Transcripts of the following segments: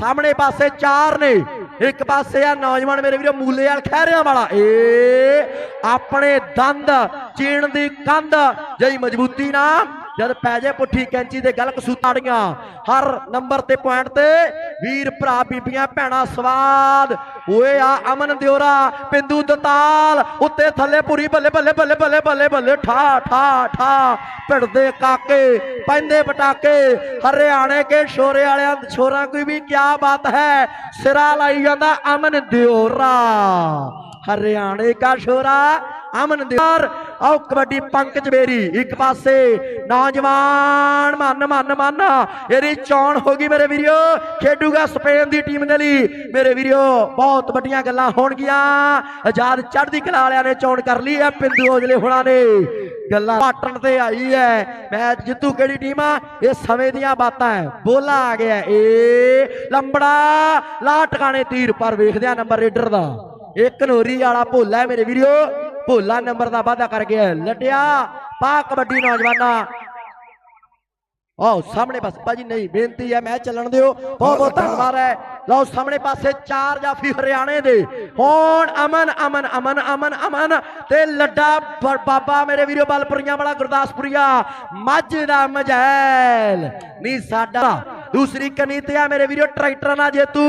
ਸਾਹਮਣੇ ਪਾਸੇ ਚਾਰ ਨੇ। ਇੱਕ ਪਾਸੇ ਆ ਨੌਜਵਾਨ ਮੇਰੇ ਵੀਰੋ, ਮੂਲੇ ਵਾਲ ਖਹਿਰਿਆਂ ਵਾਲਾ। ਏ, ਆਪਣੇ ਦੰਦ ਚੀਣ ਦੀ ਕੰਧ। ਜਈ ਮਜ਼ਬੂਤੀ ਨਾ ਜਦ ਪੈ ਜੇ ਪੁੱਠੀ ਕੈਂਚੀ ਦੇ ਗਲ ਕਸੂਤਾੜੀਆਂ ਹਰ ਨੰਬਰ ਤੇ ਪੁਆਇੰਟ ਤੇ ਵੀਰ ਭਰਾ, ਬੀਬੀਆਂ, ਭੈਣਾਂ, ਸਵਾਦ। ਓਏ ਆ ਅਮਨ ਦਿਓਰਾ, ਪਿੰਦੂ ਦਤਾਲ, ਉੱਤੇ ਥੱਲੇ ਪੂਰੀ ਬੱਲੇ ਬੱਲੇ ਬੱਲੇ ਬੱਲੇ ਬੱਲੇ ਬੱਲੇ ਠਾ ਠਾ ਠਾ। ਭਿੜਦੇ ਕਾਕੇ, ਪੈਂਦੇ ਪਟਾਕੇ, ਹਰਿਆਣੇ ਕੇ ਸ਼ੋਰੇ ਵਾਲਿਆਂ ਛੋਰਾਂ ਕੋਈ ਵੀ ਕੀ ਬਾਤ ਹੈ? ਸਿਰਾ ਲਾਈ ਜਾਂਦਾ ਅਮਨ ਦਿਓਰਾ। ਹਰਿਆਣੇ ਕਾ ਸ਼ੋਰਾ, ਅਮਨ ਦਿਓਰ ਆਓ ਕਬੱਡੀ ਪੰਕਜ ਮੇਰੀ ਇੱਕ ਪਾਸੇ, ਨੌਜਵਾਨ, ਮਨ ਮਨ ਮਨ, ਇਹਦੀ ਚੋਣ ਹੋ ਗਈ ਮੇਰੇ ਵੀਰੋ ਖੇਡੂਗਾ ਸਪੇਨ ਦੀ ਟੀਮ ਦੇ ਲਈ। ਮੇਰੇ ਵੀਰੋ ਬਹੁਤ ਵੱਡੀਆਂ ਗੱਲਾਂ ਹੋਣਗੀਆਂ। ਆਜ਼ਾਦ ਚੜ੍ਹਦੀ ਕਲਾ ਵਾਲਿਆਂ ਨੇ ਚੋਣ ਕਰ ਲਈ ਹੈ ਪਿੰਦੂ ਔਜਲੇ ਹੁਣਾਂ ਨੇ। ਗੱਲਾਂ ਪਾਟਣ ਤੇ ਆਈ ਹੈ। ਮੈਚ ਜਿੱਤੂ ਕਿਹੜੀ ਟੀਮ ਆ? ਇਹ ਸਮੇਂ ਦੀਆਂ ਬਾਤਾਂ ਹੈ। ਬੋਲਾ ਆ ਗਿਆ ਏ ਲੰਬੜਾ ਲਾ ਟਿਕਾਣੇ ਤੀਰ, ਪਰ ਵੇਖਦੇ ਆ ਨੰਬਰ ਰੇਡਰ ਦਾ। ਇਹ ਕਨੋਰੀ ਵਾਲਾ ਭੋਲਾ ਹੈ ਮੇਰੇ ਵੀਰੋ। ਭੋਲਾ ਨੰਬਰ ਦਾ ਵਾਅਦਾ ਕਰ ਗਿਆ। ਲਟਿਆ। ਪਾ ਕਬੱਡੀ ਨੌਜਵਾਨਾਂ। ਆਓ, ਸਾਹਮਣੇ ਪਾਸੇ ਭਾਜੀ, ਨਹੀਂ, ਬੇਨਤੀ ਹੈ, ਮੈਂ ਚੱਲਣ ਦਿਓ। ਬਹੁਤ ਬਹੁਤ ਧੰਨਵਾਦ ਹੈ। ਲਓ, ਸਾਹਮਣੇ ਪਾਸੇ ਚਾਰ ਜਾਫੀ ਹਰਿਆਣੇ ਦੇ। ਹੁਣ ਅਮਨ ਅਮਨ ਅਮਨ ਅਮਨ ਅਮਨ। ਤੇ ਲੱਡਾ ਬਾਬਾ ਮੇਰੇ ਵੀਰੋ, ਬਲਪੁਰੀਆਂ ਵਾਲਾ, ਗੁਰਦਾਸਪੁਰੀਆ। ਮੱਝ ਦਾ ਮਜੈਲ। ਨਹੀਂ ਸਾਡਾ। ਦੂਸਰੀ ਕਨੀ ਤੇ ਆ ਮੇਰੇ ਵੀਰੋ, ਟਰੈਕਟਰ ਨਾਲ ਜੇਤੂ।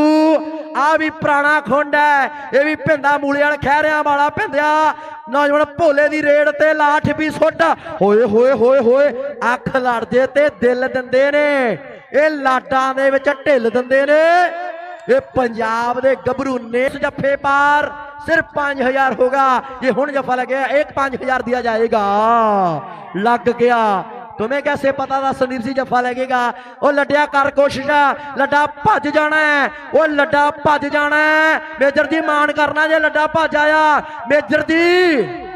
ਆ ਵੀ ਪੁਰਾਣਾ ਖੁੰਡ ਹੈ, ਇਹ ਵੀ ਭਿੰਦਾ ਮੂਲੇ ਵਾਲ ਖਹਿਰਿਆਂ ਵਾਲਾ ਭਿੰਦਿਆ। ਨੌਜਵਾਨ ਭੋਲੇ ਦੀ ਰੇਡ ਤੇ ਲਾਠ ਵੀ ਸੁੱਟ। ਹੋਏ ਹੋਏ ਹੋਏ ਹੋਏ, ਅੱਖ ਲੜ ਤੇ ਦਿਲ ਦਿੰਦੇ ਨੇ। ਇਹ ਲਾਡਾਂ ਦੇ ਵਿੱਚ ਢਿੱਲ ਦਿੰਦੇ ਨੇ। ਇਹ ਪੰਜਾਬ ਦੇ ਗੱਭਰੂ ਨੇ ਜੱਫੇ ਪਾਰ। ਸਿਰਫ 5000 ਹੋਗਾ ਜੇ ਹੁਣ ਜੱਫਾ ਲੱਗਿਆ, ਇੱਕ 5000 ਦਿया ਜਾਏਗਾ। ਲੱਗ ਗਿਆ। तुम्हें कैसे पता था संदीप सिंह जफा लगेगा वो लड्या कर कोशिश लड्डा भज जाना है वो लड्डा भज जाना है मेजर जी मान करना जे लड्डा भज आया मेजर जी